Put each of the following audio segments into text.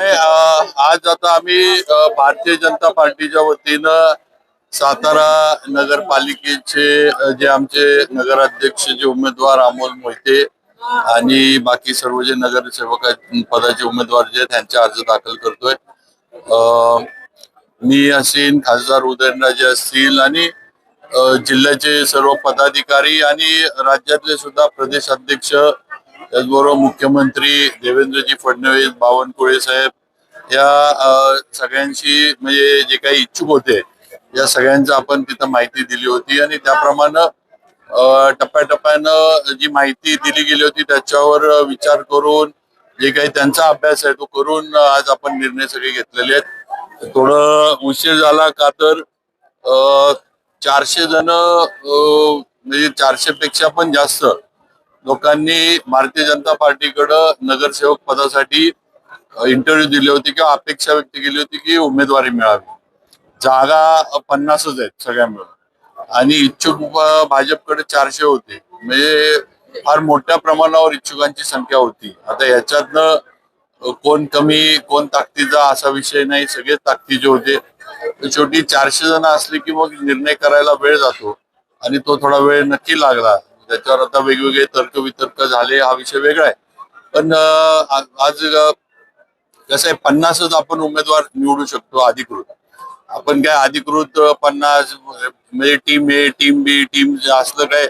आज आता आम्ही भारतीय जनता पार्टीच्या वतीनं सातारा नगरपालिकेचे जे आमचे नगराध्यक्ष जे उमेदवार अमोल मोहिते आणि बाकी सर्व जे नगरसेवक पदाचे उमेदवार जे त्यांचे अर्ज दाखल करतोय. अ, मी असेन खासदार उदयनराजे असतील आणि जिल्ह्याचे सर्व पदाधिकारी आणि राज्यातले सुद्धा प्रदेश अध्यक्ष त्याचबरोबर मुख्यमंत्री देवेंद्रजी फडणवीस बावनकुळे साहेब या सगळ्यांशी म्हणजे जे काही इच्छुक होते या सगळ्यांचं आपण तिथं माहिती दिली होती आणि त्याप्रमाणे टप्प्याटप्प्यानं जी माहिती दिली गेली होती त्याच्यावर विचार करून जे काही त्यांचा अभ्यास आहे तो करून आज आपण निर्णय सगळे घेतलेले आहेत. थोडं उशीर झाला का तर चारशे जण म्हणजे चारशे पेक्षा पण जास्त लोकांनी भारतीय जनता पार्टीकडं नगरसेवक पदासाठी इंटरव्ह्यू दिले होते किंवा अपेक्षा व्यक्त केली होती की उमेदवारी मिळावी. जागा पन्नासच आहेत सगळ्या मिळून आणि इच्छुक भाजपकडे चारशे होते. म्हणजे फार मोठ्या प्रमाणावर इच्छुकांची संख्या होती. आता याच्यातनं कोण कमी कोण ताकदीचा असा विषय नाही. सगळे ताकदीचे होते. शेवटी चारशे जण असले की मग निर्णय करायला वेळ जातो. आणि तो थोडा वेळ नक्की लागला. त्याच्यावर आता वेगवेगळे तर्क वितर्क झाले हा विषय वेगळा आहे. पण आज कसं आहे पन्नासच आपण उमेदवार निवडू शकतो अधिकृत. आपण काय अधिकृत पन्नास म्हणजे team A team B team असलं काय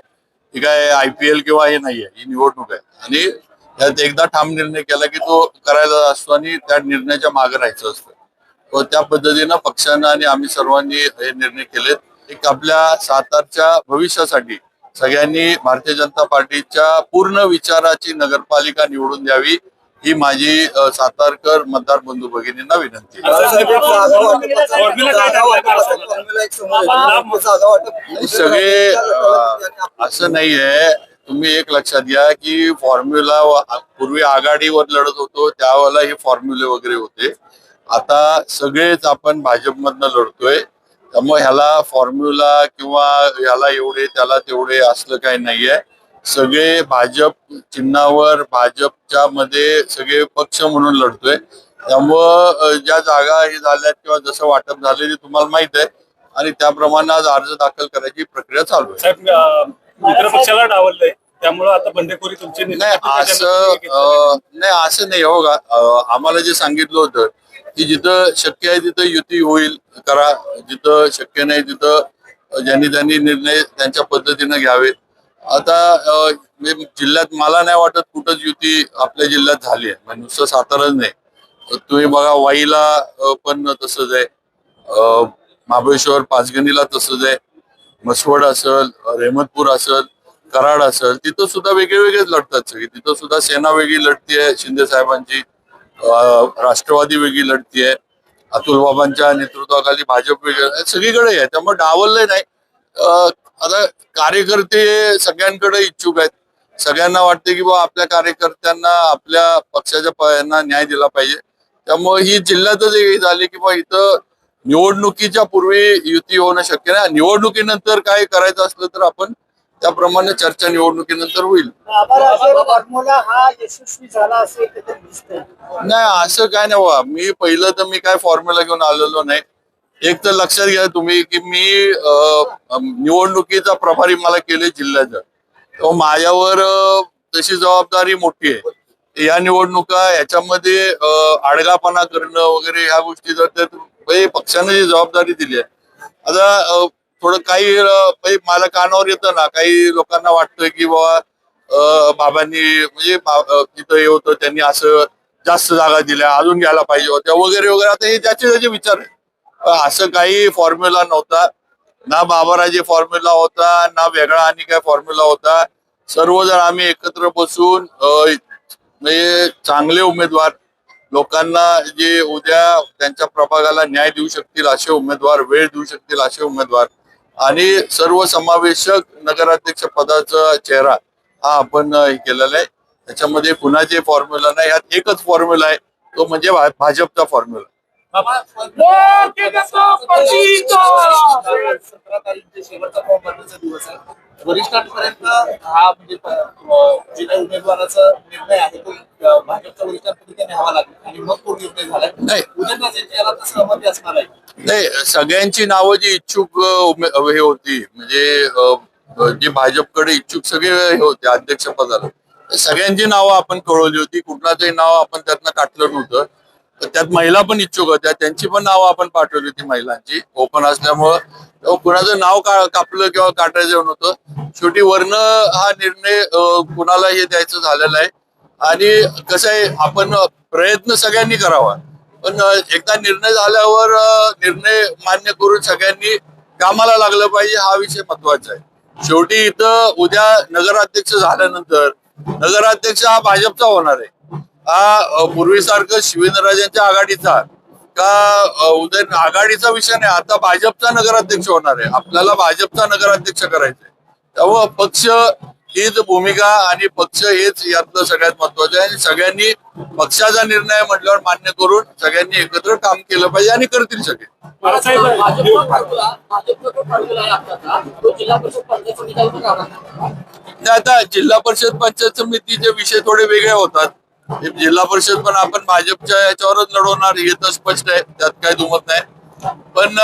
काय आय पी एल किंवा हे नाहीये ही निवडणूक आहे. आणि त्यात एकदा ठाम निर्णय केला की तो करायला असतो आणि त्या निर्णयाच्या मागे राहायचं असतं. व त्या पद्धतीनं पक्षानं आणि आम्ही सर्वांनी हे निर्णय केलेत. एक आपल्या सातारच्या भविष्यासाठी सगळ्यांनी भारतीय जनता पार्टीच्या पूर्ण विचाराची नगरपालिका निवडून द्यावी ही माझी सातारकर मतदार बंधू भगिनींना विनंती सगळे असं नाहीये तुम्ही एक लक्षात घ्या की फॉर्म्युला पूर्वी आघाडीवर लढत होतो त्यावेळेला हे फॉर्म्युले वगैरे होते. आता सगळेच आपण भाजपमधनं लढतोय. त्यामुळे ह्याला फॉर्म्युला किंवा ह्याला एवढे त्याला तेवढे असलं काही नाहीये. सगळे भाजप चिन्हावर भाजपच्या मध्ये सगळे पक्ष म्हणून लढतोय. त्यामुळं ज्या जागा हे झाल्यात किंवा जसं वाटप झाले ते तुम्हाला माहीत आहे. आणि त्याप्रमाणे आज अर्ज दाखल करायची प्रक्रिया चालू आहे. मित्र पक्षाला डावललंय. त्यामुळे आता बंडेखोरी तुमची नाही असं नाही असं नाही हो आम्हाला जे सांगितलं होतं की जिथं शक्य आहे तिथं युती होईल करा. जिथं शक्य नाही तिथं ज्यांनी त्यांनी निर्णय त्यांच्या पद्धतीनं घ्यावेत. आता जिल्ह्यात मला नाही वाटत कुठंच युती आपल्या जिल्ह्यात झाली आहे. म्हणजे नुसतं साताराच नाही. तुम्ही बघा वाईला पण तसंच आहे. महाबळेश्वर पाचगणीला तसंच आहे. मसवड असेल रेहमतपूर असेल कराड असेल तिथं सुद्धा वेगळे वेगळेच लढतात सगळे. तिथं सुद्धा सेना वेगळी लढतीये शिंदे साहेबांची. राष्ट्रवादी वेगळी लढतीये. अतुल बाबांच्या नेतृत्वाखाली भाजप वेगळं सगळीकडे आहे. त्यामुळे डावललंय नाही. आता कार्यकर्ते सगळ्यांकडे इच्छुक आहेत. सगळ्यांना वाटते की बा आपल्या कार्यकर्त्यांना आपल्या पक्षाच्या यांना न्याय दिला पाहिजे. त्यामुळे ही जिल्ह्यातच एक झाली की बा इथं निवडणुकीच्या पूर्वी युती होणं शक्य नाही. निवडणुकीनंतर काय करायचं असलं तर आपण त्याप्रमाणे चर्चा निवडणुकीनंतर होईल. हा नाही असं काय नाही बा मी पहिलं तर मी काय फॉर्म्युला घेऊन आलेलो नाही. एक तर लक्षात घ्या तुम्ही की मी निवडणुकीचा प्रभारी मला केले जिल्ह्याचा. माझ्यावर तशी जबाबदारी मोठी आहे. या निवडणुका याच्यामध्ये आडगापणा करणं वगैरे ह्या गोष्टी जर तर हे पक्षाने जी जबाबदारी दिली आहे. आता थोडं काही मला कानावर येतं ना. काही लोकांना वाटतं की बाबा बाबांनी म्हणजे तिथं हे होतं त्यांनी असं जास्त जागा दिल्या अजून घ्यायला पाहिजे होत्या वगैरे वगैरे. आता हे ज्याचे त्याचे विचार आहे असं काही फॉर्म्युला नव्हता. ना बाबाराजे फॉर्म्युला होता ना वेगळा आणि काय फॉर्म्युला होता. सर्वजण आम्ही एकत्र बसून म्हणजे चांगले उमेदवार लोकांना जे उद्या त्यांच्या प्रभागाला न्याय देऊ शकतील असे उमेदवार वेळ देऊ शकतील असे उमेदवार आणि सर्व समावेशक नगराध्यक्ष पदाचा चेहरा हा आपण हे केलेला आहे. त्याच्यामध्ये कुणाचे फॉर्म्युला नाही यात एकच फॉर्म्युला आहे. तो म्हणजे भाजपचा फॉर्म्युला सतरा तारीख जे शेवटचा फॉर्म भरण्याचा दिवस आहे वरिष्ठांपर्यंत हा म्हणजे जे काही उमेदवाराचा निर्णय आहे तो भाजपच्या वरिष्ठांपर्यंत न्यावा लागेल. आणि मग तो निर्णय झालाय नाही. उदयनराजे याला तर सहमती असणार आहे. नाही सगळ्यांची नावं जी इच्छुक हे होती म्हणजे जे भाजपकडे इच्छुक सगळे हे होते अध्यक्षपदाला पदाला. सगळ्यांची नावं आपण कळवली होती कुठलाचंही नाव आपण त्यातनं काटलं नव्हतं. तर त्यात महिला पण इच्छुक होत्या त्यांची पण नावं आपण पाठवली होती महिलांची. ओपन असल्यामुळं कुणाचं नाव का कापलं किंवा काटायचं नव्हतं. शेवटी वर्ण हा निर्णय कुणाला हे द्यायचं झालेला आहे. आणि कसं आहे आपण प्रयत्न सगळ्यांनी करावा. पण एकदा निर्णय झाल्यावर निर्णय मान्य करून सगळ्यांनी कामाला लागलं पाहिजे हा विषय महत्त्वाचा आहे. शेवटी इथं उद्या नगराध्यक्ष झाल्यानंतर नगराध्यक्ष हा भाजपचा होणार आहे. हा पूर्वीसारखं शिवेंद्रराजांच्या आघाडीचा का उदय आघाडीचा विषय नाही आता भाजपचा नगराध्यक्ष होणार आहे. आपल्याला भाजपचा नगराध्यक्ष करायचा आहे त्यामुळं पक्ष हीच भूमिका आणि पक्ष हेच यातलं सगळ्यात महत्वाचं आहे. आणि सगळ्यांनी पक्षाचा निर्णय म्हटल्यावर मान्य करून सगळ्यांनी एकत्र काम केलं पाहिजे आणि करतील सगळे. आता. जिल्हा परिषद पंचायत समितीचे विषय थोडे वेगळे होतात. हे जिल्हा परिषद पण आपण भाजपच्या याच्यावरच लढवणार हे तर स्पष्ट आहे. त्यात काही दुमत नाही. पण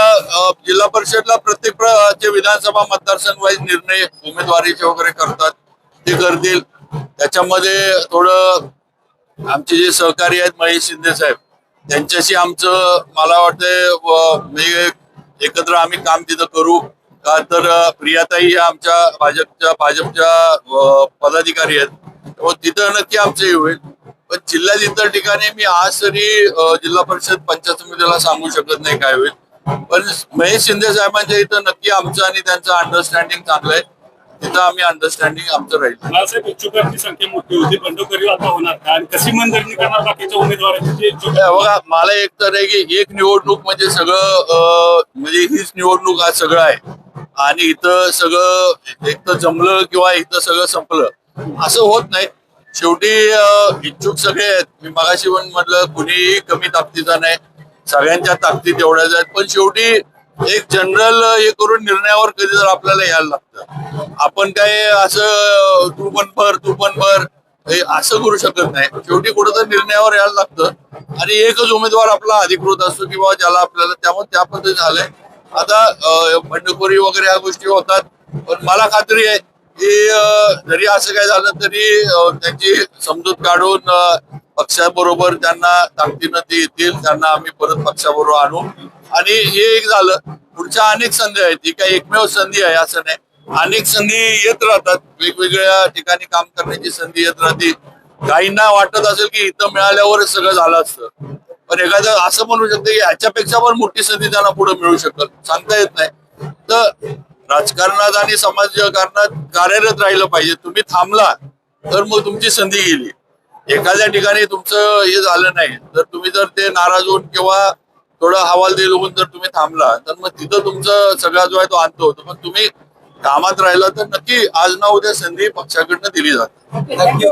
जिल्हा परिषदला प्रत्येक जे विधानसभा मतदारसंघ वाईज निर्णय उमेदवारीचे वगैरे करतात ते करतील. त्याच्यामध्ये थोडं आमचे जे सहकारी आहेत महेश शिंदे साहेब त्यांच्याशी आमचं मला वाटतंय एकत्र आम्ही काम तिथं करू. का तर प्रियाताई ह्या आमच्या भाजपच्या भाजपच्या पदाधिकारी आहेत. त्यामुळे तिथं नक्की आमचं होईल. पण जिल्ह्यात इतर ठिकाणी मी आज तरी जिल्हा परिषद पंचायत समितीला सांगू शकत नाही काय होईल. पण महेश शिंदे साहेबांच्या इथं नक्की आमचं आणि त्यांचं अंडरस्टँडिंग चांगलं आहे. तिथं आम्ही अंडरस्टँडिंग आमचं राहील. बाळासाहेब इच्छुकांची संख्या मोठी होती बंडखोरी आता होणार का? आणि कशी मनधरणी करणार बाकीच्या उमेदवारांची हे बघा मला एक तर आहे की एक निवडणूक म्हणजे सगळं म्हणजे हीच निवडणूक आज सगळं आहे. आणि इथं सगळं एक तर जमलं किंवा इथं सगळं संपलं असं होत नाही. शेवटी इच्छुक सगळे आहेत. मी मगाशी पण म्हटलं कुणीही कमी ताकदीचा नाही. सगळ्यांच्या ताकदीत एवढ्याच आहेत. पण शेवटी एक जनरल हे करून निर्णयावर कधी तर आपल्याला यायला लागतं. आपण काय असं तू पण भर तू पण भर हे असं करू शकत नाही. शेवटी कुठं निर्णयावर यायला लागतं. आणि एकच उमेदवार आपला अधिकृत असतो किंवा ज्याला आपल्याला त्यामुळे त्या पद्धतीने झालंय. आता बंडखोरी वगैरे ह्या गोष्टी होतात. पण मला खात्री आहे की जरी असं काय झालं तरी त्यांची समजूत काढून पक्षाबरोबर त्यांना ताकदीनं ते येतील त्यांना आम्ही परत पक्षाबरोबर आणू. आणि हे एक झालं. पुढच्या अनेक संधी आहेत ही काही एकमेव संधी आहे असं नाही. अनेक संधी येत राहतात. वेगवेगळ्या ठिकाणी काम करण्याची संधी येत राहते. काहींना वाटत असेल की इथं मिळाल्यावर सगळं झालं असतं. पण एखादं असं म्हणू शकतं की ह्याच्यापेक्षा पण मोठी संधी त्यांना पुढे मिळू शकत सांगता येत नाही. तर राजकारणात आणि समाजकारणात कार्यरत राहिलं पाहिजे. तुम्ही थांबला तर मग तुमची संधी गेली. एखाद्या ठिकाणी तुमचं हे झालं नाही तर तुम्ही जर ते नाराज होऊन किंवा थोडं हवाल दिल होऊन जर तुम्ही थांबला तर मग तिथं तुमचा सगळा जो आहे तो अंत होतो. पण तुम्ही कामात राहिला तर नक्की आज ना उद्या संधी पक्षाकडनं दिली जाते. नक्की